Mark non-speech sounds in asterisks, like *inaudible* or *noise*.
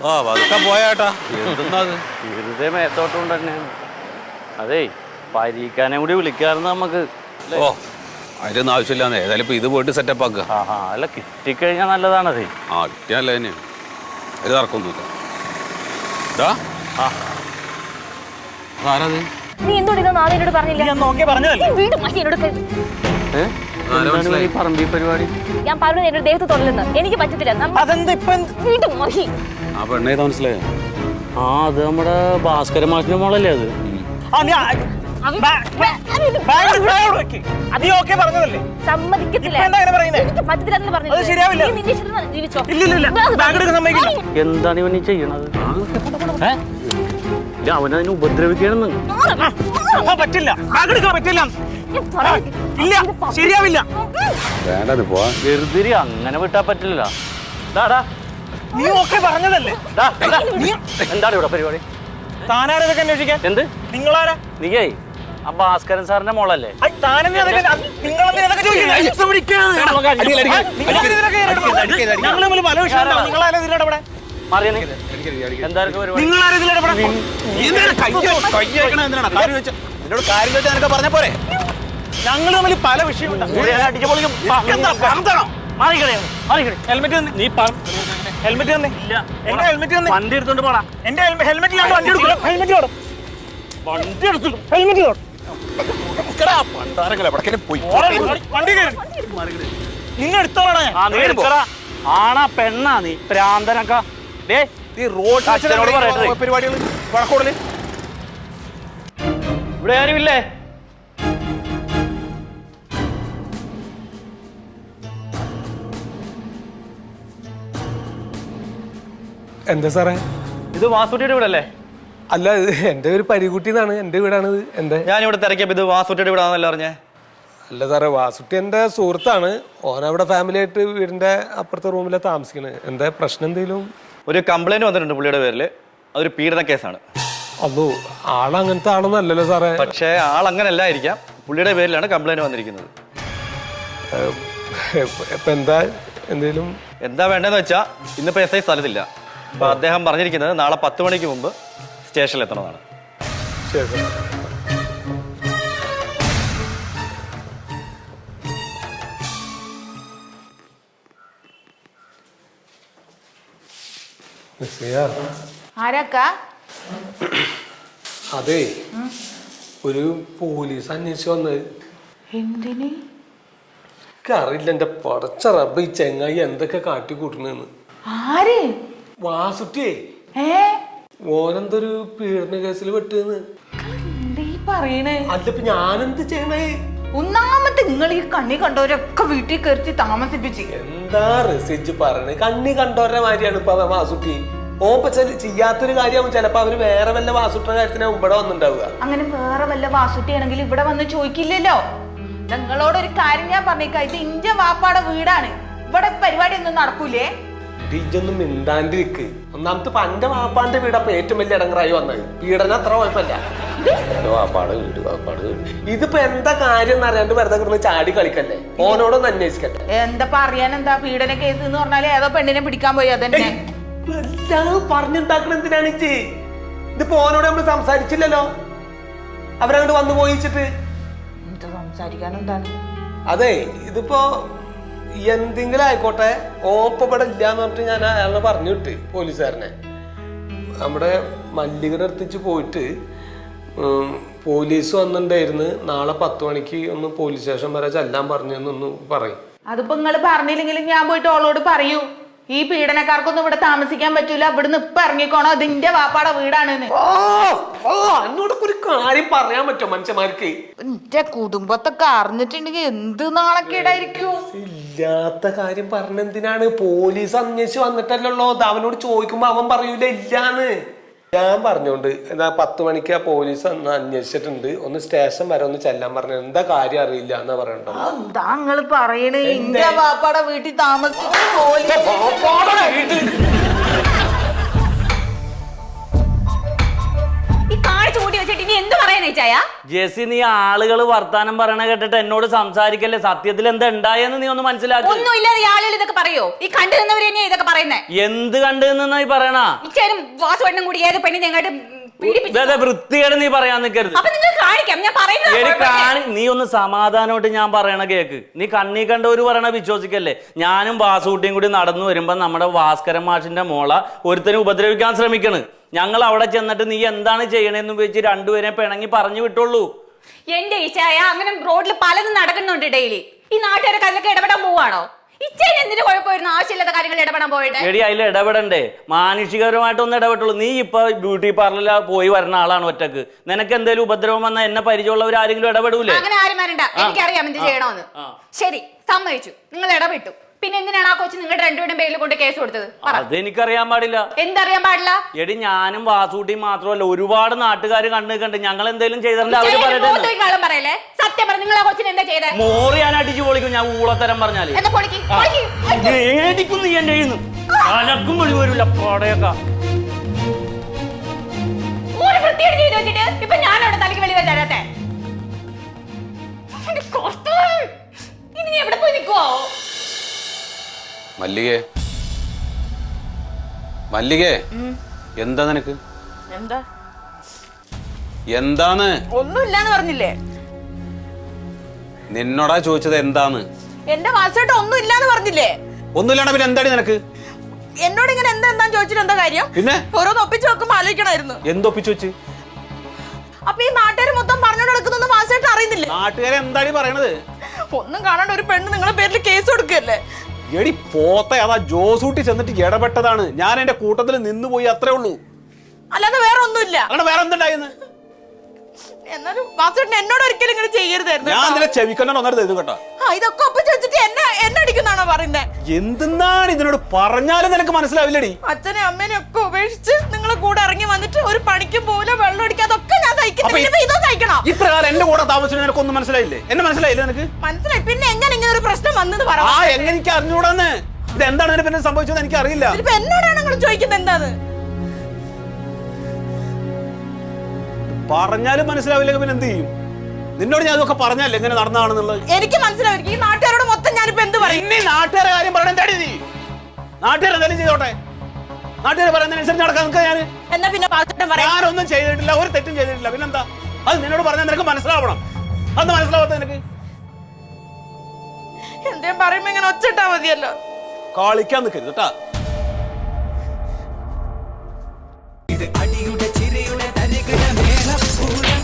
ആ പതുക്കെ പോയാട്ടാ. എന്തെന്നാ അത് വെറുതെ മേത്തോട്ടുകൊണ്ട് തന്നെയാണ് അതേ പരീക്കാനെ കൂടി വിളിക്കാറുണ്ട് നമുക്ക് ഓ അതിലൊന്നും ആവശ്യമില്ലാന്ന്. ഏതായാലും ഇപ്പൊ ഇത് പോയിട്ട് സെറ്റപ്പ് ആക്കുക ആ ആ അല്ല കിട്ടിക്കഴിഞ്ഞാൽ നല്ലതാണതേ. ആ കിട്ടിയല്ല തന്നെയാണ് ഇത് തർക്കമൊന്നുമില്ല. ഇതാ ആ. ആരാത് നീ എന്തുകൊണ്ട് ഇതൊന്നും ആദ്യം എന്നോട് പറഞ്ഞില്ല? ഞാൻ നോക്കി പറഞ്ഞതല്ലേ? നീ വീണ്ടും മാറ്റി എന്നോട് കരുതി. ഏ? ആരാ എന്താണ് മനസ്സിലായി? ഈ പറമ്പി പരിപാടി? ഞാൻ പറഞ്ഞു എന്നോട് ദേഹത്ത് തൊടലെന്ന്. എനിക്ക് പറ്റത്തില്ല. നമ്മ അതെന്താ ഇപ്പൊ എന്ത്? വീണ്ടും മഹി ആ പെണ്ണേ മനസ്സിലായോ? ആ അത് നമ്മുടെ ഭാസ്കര മാഷിന്റെ മോളല്ലേ അത്. എന്താണ് ഇവൻ ഈ ചെയ്യണത്? അവനതിനെ ഉപദ്രവിക്കണമെന്ന്. ആ, പറ്റില്ല. ഇല്ല ശരിയാവില്ല. വേണ്ടത് പോവാ. വെറുതെ അങ്ങനെ വിട്ടാ പറ്റില്ല നീ ഓക്കെ പറഞ്ഞതല്ലേ. എന്താണ് ഇവിടെ പരിപാടി? താനാരാ ഇതൊക്കെ അന്വേഷിക്കാൻ? എന്ത്? നിങ്ങളാരാ? നീയേ. ആ ഭാസ്കരൻ സാറിന്റെ മോളല്ലേ? ഐ, താനെന്തിനാ ഇതൊക്കെ അത് നിങ്ങളെന്തിനാ ഇതൊക്കെ ചോദിക്കുന്നെ? ആ, നിങ്ങളെന്തിനാ ഞങ്ങൾ തമ്മിൽ പല വിഷയമുണ്ടാവും നിങ്ങളാരാ ഇതിൽ ഇടപെടാൻ? മാറിയ നീ. എന്തായാലും പരിപാടി? നിങ്ങളാരാ ഇതിൽ ഇടപെടാൻ? എന്നോട് കാര്യം ചോദിച്ചാൽ നിനക്ക് പറഞ്ഞ പോരെ? ഞങ്ങൾ തമ്മിൽ പല വിഷയമുണ്ടാവും അടിച്ചു പൊളിക്കും? എന്താ പറഞ്ഞോ മാറിക്കടേ മാറിക്കടേ. ഹെൽമെറ്റ് നീ പറ ഹെൽമെറ്റ് തന്നെ. ഇല്ല. എന്റെ ഹെൽമെറ്റ് തന്നെ. വണ്ടി എടുത്തോണ്ട് പോടാ. എന്റെ ഇല്ല, വണ്ടി എടുക്കില്ല ഹെൽമെറ്റ് വേണം വണ്ടി എടുത്തു ഹെൽമെറ്റ് നിങ്ങൾ എടുക്കടാ ആണാ പെണ്ണാ നീ. പ്രാന്തനക്ക. ഇവിടെ ആരുമില്ലേ? എന്താ സാറേ? ഇത് വാസുട്ടിയുടെ വീടല്ലേ? അല്ല ഇത് എന്റെ ഒരു പരികുട്ടി എന്നാണ് എന്റെ വീടാണിത് എന്റെ ഇവിടെ തിരക്കിയപ്പോ ഇത് വാസുട്ടിയുടെ വീടാണെന്നല്ല പറഞ്ഞേ? അല്ല സാറേ വാസുട്ടി എന്റെ സുഹൃത്താണ്. ഓനവിടെ ഫാമിലി ആയിട്ട് വീടിന്റെ അപ്പുറത്തെ റൂമിലാണ് താമസിക്കുന്നത് എന്താ പ്രശ്നം എന്തെങ്കിലും ഒരു കംപ്ലൈന്റ് വന്നിട്ടുണ്ട് പുള്ളിയുടെ പേരിൽ. അതൊരു പീഡന കേസാണ്. അതോ ആളങ്ങനത്തെ ആളൊന്നല്ലല്ലോ സാറേ. പക്ഷേ ആൾ അങ്ങനെയല്ല ആയിരിക്കാം. പുള്ളിയുടെ പേരിലാണ് കംപ്ലൈന്റ് വന്നിരിക്കുന്നത്. ഇപ്പം എന്താ എന്തെങ്കിലും എന്താ വേണ്ടെന്ന് വെച്ചാ ഇന്നിപ്പോ എസ് ഐ സ്ഥലത്തില്ല അപ്പൊ അദ്ദേഹം പറഞ്ഞിരിക്കുന്നത് നാളെ പത്ത് മണിക്ക് മുമ്പ് സ്റ്റേഷനിൽ എത്തണമെന്നാണ് ശരി സാർ നിശ്ചയാ, ആരാക്ക? അതെ ഒരു പോലീസ് അന്വേഷിച്ച് വന്നത് എന്തിന്? അറിയില്ല എന്റെ പടച്ച റബ്ബ് ഈ ചെങ്ങായി എന്തൊക്കെ കാട്ടി കൂട്ടണെന്ന് ആര്? വാസുട്ടിയേ ഏ? ഓനെന്തൊരു പീഡന കേസിൽ പെട്ടെന്ന്? എന്താ ഈ പറയണേ. അല്ല ഇപ്പൊ ഞാനെന്ത് ചെയ്യണേ? ഒന്നാമത്തെ നിങ്ങൾ ഈ കണ്ണി കണ്ടവരൊക്കെ വീട്ടിൽ കയറി താമസിപ്പിച്ച്. എന്താ റെസിജ് പറയണേ? കണ്ണി കണ്ടവരുടെ മാതിരിയാണ് ഇപ്പൊ അവൻ വാസുട്ടി. ഓപ്പ ചെയ്യാത്തൊരു കാര്യമാവും. ചിലപ്പോ അവർ വേറെ വല്ല വാസുട്ടിയുടെ കാര്യത്തിനാവും ഇവിടെ വന്നിണ്ടാവുക. അങ്ങനെ വേറെ വല്ല വാസുട്ടിയാണെങ്കിൽ ഇവിടെ വന്ന് ചോദിക്കില്ലല്ലോ? നിങ്ങളോട് ഒരു കാര്യം ഞാൻ പറഞ്ഞേക്കാം. ഇത് ഇന്ത്യ വാപ്പാടെ വീടാണ്. ഇവിടെ പരിപാടി ഒന്നും നടക്കൂലേ? ഇജൊന്നും മിണ്ടാണ്ടിരിക്ക്. ഒന്നാമത്തെ പന്റെ വാപ്പാന്റെ വീട് അപ്പൊ ഏറ്റവും വലിയ ഇടങ്ങറായി വന്നത്. പീഡനം അത്ര കുഴപ്പമില്ല. വാപ്പാട് വീട് വാപ്പാട് വീട്. ഇതിപ്പോ എന്താ കാര്യം എന്ന് അറിയാണ്ട് വെറുതെ കിടന്ന് ചാടി കളിക്കല്ലേ? ഓനോടൊന്ന് അന്വേഷിക്കട്ടെ. എന്താ പറയാൻ എന്താ പീഡന കേസ് എന്ന് പറഞ്ഞാൽ ഏതോ പെണ്ണിനെ പിടിക്കാൻ പോയി അതന്നെ. എല്ലാം പറഞ്ഞുണ്ടാക്കണ എന്തിനാണ് ഇച്ചി ഇതിപ്പോ ഓനോട് നമ്മൾ സംസാരിച്ചില്ലല്ലോ? അവരങ്ങോട്ട് വന്നു പോയിച്ചിട്ട് സംസാരിക്കാൻ എന്താണ് അതെ ഇതിപ്പോ എന്തെങ്കിലും ആയിക്കോട്ടെ ഓപ്പപ്പെടെ ഇല്ല ഇല്ലാന്ന് പറഞ്ഞിട്ട് ഞാൻ അയാളെ പറഞ്ഞു വിട്ട് പോലീസുകാരനെ. നമ്മുടെ മല്ലികയുടെ അടുത്തിച്ച് പോയിട്ട് പോലീസ് വന്നിട്ടുണ്ടായിരുന്നു നാളെ പത്ത് മണിക്ക് ഒന്ന് പോലീസ് സ്റ്റേഷൻ വരെ ചെല്ലാൻ പറഞ്ഞു എന്നൊന്ന് പറയും. അതിപ്പോ നിങ്ങൾ പറഞ്ഞില്ലെങ്കിലും ഞാൻ പോയിട്ട് ഓളോട് പറയൂ. ഈ പീഡനക്കാർക്കൊന്നും ഇവിടെ താമസിക്കാൻ പറ്റൂല. ഇവിടുന്ന് ഇപ്പൊ ഇറങ്ങിക്കോണോ. അതിന്റെ വാപ്പാടെ വീടാണ് എന്നോടൊക്കെ ഒരു കാര്യം പറയാൻ പറ്റുമോ മനുഷ്യന്മാർക്ക്? എന്റെ കുടുംബത്തൊക്കെ അറിഞ്ഞിട്ടുണ്ടെങ്കിൽ എന്ത് നാണക്കേടായിരിക്കും ഇല്ലാത്ത കാര്യം പറഞ്ഞെന്തിനാണ്? പോലീസ് അന്വേഷിച്ച് വന്നിട്ടല്ലോ അവനോട് ചോദിക്കുമ്പോ അവൻ പറയൂല ഇല്ലാന്ന്. ഞാൻ പറഞ്ഞോണ്ട് എന്താ പത്ത് മണിക്ക് ആ പോലീസ് ഒന്ന് അന്വേഷിച്ചിട്ടുണ്ട്. ഒന്ന് സ്റ്റേഷൻ വരെ ഒന്ന് ചെല്ലാൻ പറഞ്ഞു എന്താ കാര്യം അറിയില്ല എന്നാ പറയണ്ടോ? താങ്കൾ പറയണേ? എന്റെ വാപ്പാടെ വീട്ടിൽ താമസിക്കുന്ന കൂട്ടി വെച്ചിട്ട് ഇനി എന്ത് പറയാനാ ചായ? ജെസി നീ ആളുകൾ വർത്താനം പറയണ കേട്ടിട്ട് എന്നോട് സംസാരിക്കല്ലേ? സത്യത്തിൽ എന്താ ഉണ്ടായെന്ന് നീ ഒന്ന് മനസ്സിലാക്കി. ഒന്നുമില്ലാതെ ഈ ആളുകൾ ഇതൊക്കെ പറയോ? ഈ കണ്ടു നിന്നവര് തന്നെയാ ഇതൊക്കെ പറയുന്നേ. എന്ത് കണ്ടു നീ പറയണ? ഇച്ചേനും വാസുവേട്ടനും കൂടി ഏത് ഇതേ വൃത്തികേട് നീ പറയാൻ നിൽക്കരുത് അപ്പൊ നിങ്ങൾ കാണിക്കാം ഞാൻ എടി. കാണി നീ ഒന്ന് സമാധാനമായിട്ട് ഞാൻ പറയണ കേക്ക്. നീ കണ്ണീ കണ്ടവര് പറയണ വിശ്വസിക്കല്ലേ? ഞാനും വാസുകുട്ടിയും കൂടി നടന്നു വരുമ്പോ നമ്മുടെ ഭാസ്കരൻ മാഷിന്റെ മോള ഒരുത്തനെ ഉപദ്രവിക്കാൻ ശ്രമിക്കണ്. ഞങ്ങൾ അവിടെ ചെന്നിട്ട് നീ എന്താണ് ചെയ്യണേന്ന് വെച്ച് രണ്ടുപേരെ പിണങ്ങി പറഞ്ഞു വിട്ടുള്ളൂ എന്റെ ഈച്ചായ അങ്ങനെ റോഡിൽ പലതും നടക്കുന്നുണ്ട് ഡെയിലി. ഈ നാട്ടുകാരൊക്കെ അതിലൊക്കെ ഇടപെടാൻ പോവാണോ? എന്തിനു കുഴപ്പമായിരുന്നു? ആവശ്യമില്ലാത്ത കാര്യങ്ങൾ ഇടപെടാൻ പോയിട്ട്. എടി അതിൽ ഇടപെടണ്ടേ. മാനുഷികപരമായിട്ടൊന്നും ഇടപെട്ടുള്ളൂ. നീ ഇപ്പൊ ബ്യൂട്ടി പാർലറിൽ പോയി വരുന്ന ആളാണ് ഒറ്റയ്ക്ക്. നിനക്ക് എന്തെങ്കിലും ഉപദ്രവം വന്നാൽ എന്നെ പരിചയമുള്ളവർ ആരെങ്കിലും ഇടപെടൂലേ? അങ്ങനെ ആരും വരണ്ട. എനിക്കറിയാം എന്ത് ചെയ്യണമെന്ന് ശരി സമ്മതിച്ചു. നിങ്ങൾ ഇടപെട്ടു. പിന്നെ എന്തിനാണ് ആ കൊച്ചു നിങ്ങളുടെ രണ്ടുപേരും പേരിൽ കൊണ്ട് കേസ് കൊടുത്തത്? പറ. അതെനിക്കറിയാൻ പാടില്ല. എന്തറിയാൻ പാടില്ല? എടി ഞാനും വാസൂട്ടിയും മാത്രമല്ല ഒരുപാട് നാട്ടുകാർ കണ്ടു കണ്ട് ഞങ്ങൾ എന്തെങ്കിലും ചെയ്തിട്ടുണ്ട് അവർ ഇച്ചേനെ പറയട്ടെ നോക്കി കള്ളം പറയല്ലേ? സത്യം പറ നിങ്ങൾ ആ കൊച്ചിന് എന്താ ചെയ്തേ? മോറി ഞാൻ അടിച്ചു പൊളിക്കും ഞാൻ ഊളത്തരം പറഞ്ഞാൽ. എന്താ പൊളിക്ക് പൊളിക്ക് പൊളിക്ക്. മേടിക്കും നീ എന്റെ കയ്യിന്ന്? അലക്കും വെളി വരില്ല പോടയൊക്കെ. ഒരു വൃത്തിയോട് ചെയ്ത് വെച്ചിട്ട് ഇപ്പൊ ഞാൻ അവിടെ തലക്ക് വെളി തരാത്തെ. *laughs* മല്ലികേ. മല്ലികേ എന്താ നിനക്ക്? എന്താ? എന്താന്ന് ഒന്നുമില്ലാന്ന് പറഞ്ഞില്ലേ? നിന്നോടാ ചോദിച്ചത് എന്താന്ന്? എന്റെ വാസുവേട്ട ഒന്നും ഇല്ലാന്ന് പറഞ്ഞില്ലേ? ഒന്നുമില്ലാണ്ട് പിന്നെ എന്താണ് നിനക്ക്? എന്നോട് ഇങ്ങനെ എന്താ എന്താ ചോദിച്ചിട്ട് എന്താ കാര്യം? പിന്നെ? ഓരോന്ന് ഒപ്പിച്ചു വെക്കുമ്പോ ആലോചിക്കണമായിരുന്നു. എന്തൊപ്പിച്ചു വെച്ച്? അപ്പൊ ഈ നാട്ടുകാർ മൊത്തം പറഞ്ഞോണ്ട് നടക്കുന്നൊന്നും അറിയുന്നില്ലേ? നാട്ടുകാരെ എന്താണ് പറയണത്? ഒന്നും കാണാണ്ട് ഒരു പെണ്ണ് നിങ്ങളെ പേരിൽ കേസ് കൊടുക്കല്ലേ എടി പോത്ത അതാ ജോസൂട്ടി ചെന്നിട്ട് ഇടപെട്ടതാണ്. ഞാൻ എന്റെ കൂട്ടത്തിൽ നിന്നുപോയി അത്രേ ഉള്ളൂ. അല്ലാതെ വേറെ ഒന്നുമില്ല അങ്ങനെ വേറെ എന്തുണ്ടായിരുന്നു എന്നാലും എന്നോട് ഒരിക്കലും ഇങ്ങനെ ചെയ്യരുതായിരുന്നു ഞാൻ. നിന്നെ ഒന്നര കേട്ടോ. ആ ഇതൊക്കെ ഒപ്പിച്ച് വെച്ചിട്ട് എന്നെ എന്നെ അടിക്കുന്നാണോ പറയുന്നത് എന്തെന്നാണ് ഇതിനോട് പറഞ്ഞാലും നിനക്ക് മനസ്സിലാവില്ലടി. അച്ഛനെ അമ്മേനെ ഒക്കെ ഉപേക്ഷിച്ച് നിങ്ങളെ കൂടെ ഇറങ്ങി വന്നിട്ട് ഒരു പണിക്കും പോലെ വെള്ളം അടിക്കാതൊക്കെ ഞാൻ സഹിക്കുന്നു അപ്പൊ ഈ- പിന്നെ ഇതോ സഹിക്കണോ? ഇത്ര കാലം എന്റെ കൂടെ താമസിച്ചിട്ട് നിനക്കൊന്നും മനസ്സിലായില്ലേ? എന്നെ മനസ്സിലായില്ലേ നിനക്ക്? മനസ്സിലായി. പിന്നെ എങ്ങനെ ഇങ്ങനെ ഒരു പ്രശ്നം വന്നത് പറ. ആ എങ്ങനെ എനിക്ക് അറിഞ്ഞൂടാന്ന് ഇത് എന്താണ് എന്നെ പിന്നെ സംഭവിച്ചത് എനിക്ക് അറിയില്ല എന്നോടാണ് നിങ്ങൾ ചോദിക്കുന്നത് എന്താണ് പറഞ്ഞാലും മനസ്സിലാവില്ലെങ്കിൽ പിന്നെ എന്ത് ചെയ്യും? നിന്നോട് ഞാൻ അതൊക്കെ പറഞ്ഞല്ലേ എങ്ങനെ നടന്നതാണെന്നുള്ളത്? എനിക്ക് മനസ്സിലാവും ഈ നാട്ടുകാരോട് മൊത്തം ഞാനിപ്പോ എന്ത് പറയും? നാട്ടുകാരെ കാര്യം പറയണം എന്താടി നീ? നാട്ടുകാരെന്തായാലും ചെയ്തോട്ടെ. നാട്ടുകാർ പറയുന്നതിനനുസരിച്ച് നടക്കാൻ നിൽക്കുക ഞാൻ എന്നാ പിന്നെ പറയാം? ഞാനൊന്നും ചെയ്തിട്ടില്ല ഒരു തെറ്റും ചെയ്തിട്ടില്ല. പിന്നെന്താ? അത് നിന്നോട് പറഞ്ഞാൽ നിനക്ക് മനസ്സിലാവണം. അത് മനസ്സിലാവാത്ത നിനക്ക്? എന്തേം പറയുമ്പോ ഇങ്ങനെ ഒച്ചിട്ടാ മതിയല്ലോ. കളിക്കാൻ നിൽക്കരുത് കേട്ടാ ഇത് അടിയുടെ ചിരിയുടെ തരികിട മേളപ്പൂരം.